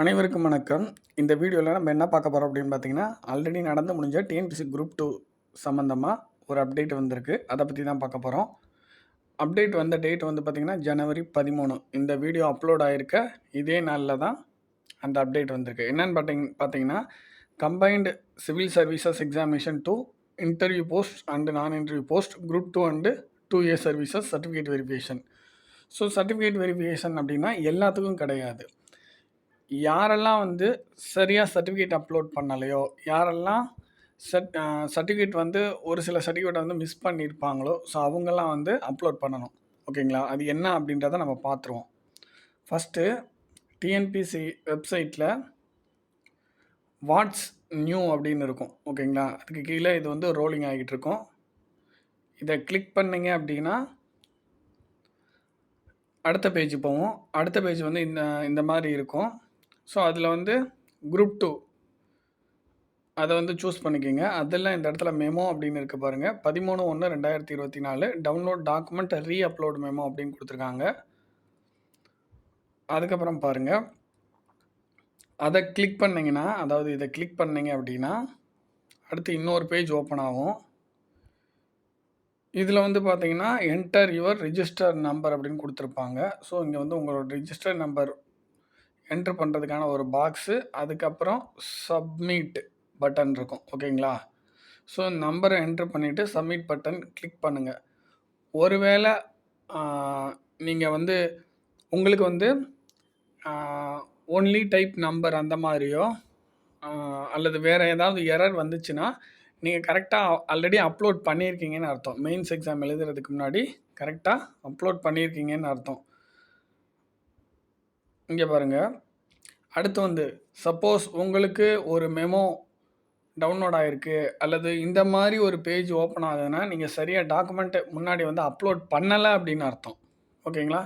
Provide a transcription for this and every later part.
அனைவருக்கும் வணக்கம். இந்த வீடியோவில் நம்ம என்ன பார்க்க போகிறோம் அப்படின்னு பார்த்தீங்கன்னா ஆல்ரெடி நடந்து முடிஞ்ச டிஎன்பிசி குரூப் டூ சம்மந்தமாக ஒரு அப்டேட் வந்திருக்கு. அதை பற்றி தான் பார்க்க போகிறோம் அப்டேட் வந்த டேட் வந்து பார்த்திங்கன்னா ஜனவரி பதிமூணு. இந்த வீடியோ அப்லோட் ஆகிருக்க இதே நாளில் தான் அந்த அப்டேட் வந்திருக்கு. என்னென்னு பார்த்தீங்க பார்த்தீங்கன்னா combined civil services examination two interview post and non interview post group two and two year services certificate verification so certificate verification அப்படின்னா எல்லாத்துக்கும் கிடையாது. யாரெல்லாம் வந்து சரியாக சர்டிஃபிகேட் அப்லோட் பண்ணலையோ யாரெல்லாம் சர்ட் சர்டிஃபிகேட் வந்து ஒரு சில சர்டிஃபிகேட்டை வந்து மிஸ் பண்ணியிருப்பாங்களோ ஸோ அவங்கெல்லாம் வந்து அப்லோட் பண்ணணும். ஓகேங்களா? அது என்ன அப்படின்றத நம்ம பார்த்துருவோம். ஃபஸ்ட்டு டிஎன்பிசி வெப்சைட்டில் வாட்ஸ் நியூ அப்படின்னு இருக்கும். ஓகேங்களா? அதுக்கு கீழே இது வந்து ரோலிங் ஆகிட்டு இருக்கும். இதை கிளிக் பண்ணிங்க அப்படின்னா அடுத்த பேஜ் போவோம் அடுத்த பேஜ் வந்து இந்த இந்த மாதிரி இருக்கும். ஸோ அதில் வந்து குரூப் டூ அதை வந்து சூஸ் பண்ணிக்கோங்க. அதெல்லாம் இந்த இடத்துல மெமோ அப்படின்னு இருக்க பாருங்கள் பதிமூணு ஒன்று ரெண்டாயிரத்தி இருபத்தி நாலு. Download document re upload memo அப்படின்னு கொடுத்துருக்காங்க. அதுக்கப்புறம் பாருங்கள் அதை கிளிக் பண்ணிங்கன்னா அதாவது இதை கிளிக் பண்ணிங்க அப்படின்னா அடுத்து இன்னொரு பேஜ் ஓப்பன் ஆகும். இதில் வந்து பார்த்தீங்கன்னா என்டர் யுவர் ரிஜிஸ்டர் நம்பர் அப்படின்னு கொடுத்துருப்பாங்க. ஸோ இங்கே வந்து உங்களோட ரிஜிஸ்டர் நம்பர் என்ட்ரு பண்ணுறதுக்கான ஒரு பாக்ஸு அதுக்கப்புறம் சப்மிட் பட்டன் இருக்கும். ஓகேங்களா? ஸோ நம்பரை என்ட்ரு பண்ணிவிட்டு சப்மிட் பட்டன் கிளிக் பண்ணுங்கள் ஒருவேளை நீங்கள் வந்து உங்களுக்கு வந்து ஒன்லி டைப் நம்பர் அந்த மாதிரியோ அல்லது வேறு ஏதாவது எரர் வந்துச்சுன்னா நீங்கள் கரெக்டாக ஆல்ரெடி அப்லோட் பண்ணியிருக்கீங்கன்னு அர்த்தம். மெயின்ஸ் எக்ஸாம் எழுதுறதுக்கு முன்னாடி கரெக்டாக அப்லோட் பண்ணியிருக்கீங்கன்னு அர்த்தம். இங்கே பாருங்கள் அடுத்து வந்து சப்போஸ் உங்களுக்கு ஒரு மெமோ டவுன்லோட் ஆகிருக்கு அல்லது இந்த மாதிரி ஒரு பேஜ் ஓப்பன் ஆகுதுன்னா நீங்கள் சரியாக டாக்குமெண்ட்டை முன்னாடி வந்து அப்லோட் பண்ணலை அப்படின்னு அர்த்தம். ஓகேங்களா?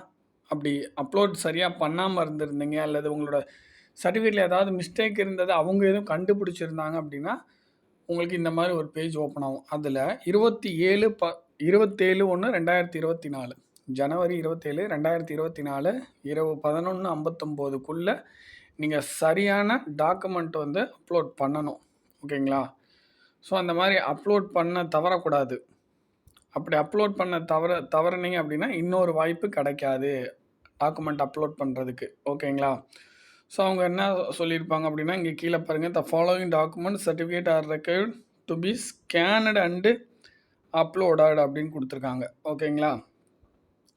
அப்படி அப்லோட் சரியாக பண்ணாமல் இருந்திருந்தீங்க அல்லது உங்களோட சர்டிஃபிகேட்டில் ஏதாவது மிஸ்டேக் இருந்தது அவங்க எதுவும் கண்டுபிடிச்சிருந்தாங்க அப்படின்னா உங்களுக்கு இந்த மாதிரி ஒரு பேஜ் ஓப்பன் ஆகும். அதில் இருபத்தி ஏழு ப இருபத்தேழு ஒன்று ரெண்டாயிரத்தி இருபத்தி நாலு. ஜனவரி இருபத்தேழு ரெண்டாயிரத்தி இருபத்தி நாலு இரவு பதினொன்று ஐம்பத்தொம்போதுக்குள்ளே நீங்கள் சரியான டாக்குமெண்ட் வந்து அப்லோட் பண்ணணும். ஓகேங்களா? ஸோ அந்த மாதிரி அப்லோட் பண்ண தவறக்கூடாது. அப்படி அப்லோட் பண்ண தவற தவறினீங்க அப்படின்னா இன்னொரு வாய்ப்பு கிடைக்காது டாக்குமெண்ட் அப்லோட் பண்ணுறதுக்கு ஓகேங்களா? ஸோ அவங்க என்ன சொல்லியிருப்பாங்க அப்படின்னா இங்கே கீழே பாருங்கள் the following document certificate are required to be scanned and uploaded அப்படின்னு கொடுத்துருக்காங்க. ஓகேங்களா?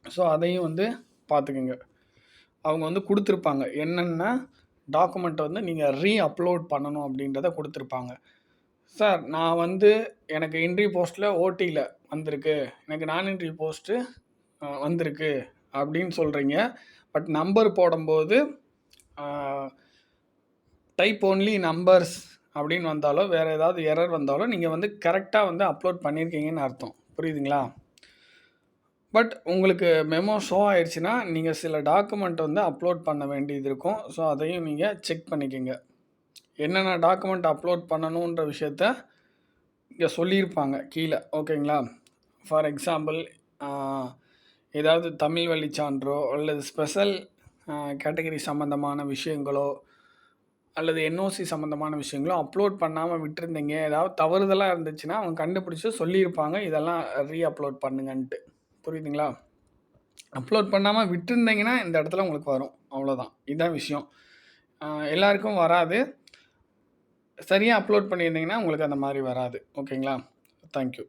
ஸோ அதையும் வந்து பார்த்துக்குங்க அவங்க வந்து கொடுத்துருப்பாங்க. என்னென்ன டாக்குமெண்ட்டை வந்து நீங்கள் ரீ அப்லோட் பண்ணணும் அப்படின்றத கொடுத்துருப்பாங்க. சார் நான் வந்து எனக்கு இன்ட்ரி போஸ்ட்டில் ஓடியில் வந்திருக்கு. எனக்கு நான் இன்ட்ரி போஸ்ட்டு வந்திருக்கு அப்படின்னு சொல்கிறீங்க பட் நம்பர் போடும்போது டைப் ஓன்லி நம்பர்ஸ் அப்படின்னு வந்தாலோ வேறு ஏதாவது எரர் வந்தாலும் நீங்கள் வந்து கரெக்டாக வந்து அப்லோட் பண்ணியிருக்கீங்கன்னு அர்த்தம். புரியுதுங்களா? பட் உங்களுக்கு மெமோ ஷோ ஆயிடுச்சுன்னா நீங்கள் சில டாக்குமெண்ட் வந்து அப்லோட் பண்ண வேண்டியது இருக்கும். ஸோ அதையும் நீங்கள் செக் பண்ணிக்கோங்க. என்னென்ன டாக்குமெண்ட் அப்லோட் பண்ணணுன்ற விஷயத்த இங்கே சொல்லியிருப்பாங்க கீழே. ஓகேங்களா ஃபார் எக்ஸாம்பிள் ஏதாவது தமிழ் வழி சான்றோ அல்லது ஸ்பெஷல் கேட்டகரி சம்மந்தமான விஷயங்களோ அல்லது என்ஓசி சம்மந்தமான விஷயங்களோ அப்லோட் பண்ணாமல் விட்டுருந்தீங்க. ஏதாவது தவறுதலாக இருந்துச்சுன்னா அவங்க கண்டுபிடிச்சி சொல்லியிருப்பாங்க. இதெல்லாம் ரீ அப்லோட் பண்ணுங்கன்ட்டு. புரியுதுங்களா? அப்லோட் பண்ணாமல் விட்டுருந்தீங்கன்னா இந்த இடத்துல உங்களுக்கு வரும். அவ்வளோதான் இதுதான் விஷயம். எல்லாருக்கும் வராது. சரியாக அப்லோட் பண்ணியிருந்தீங்கன்னா உங்களுக்கு அந்த மாதிரி வராது. ஓகேங்களா? தேங்க்யூ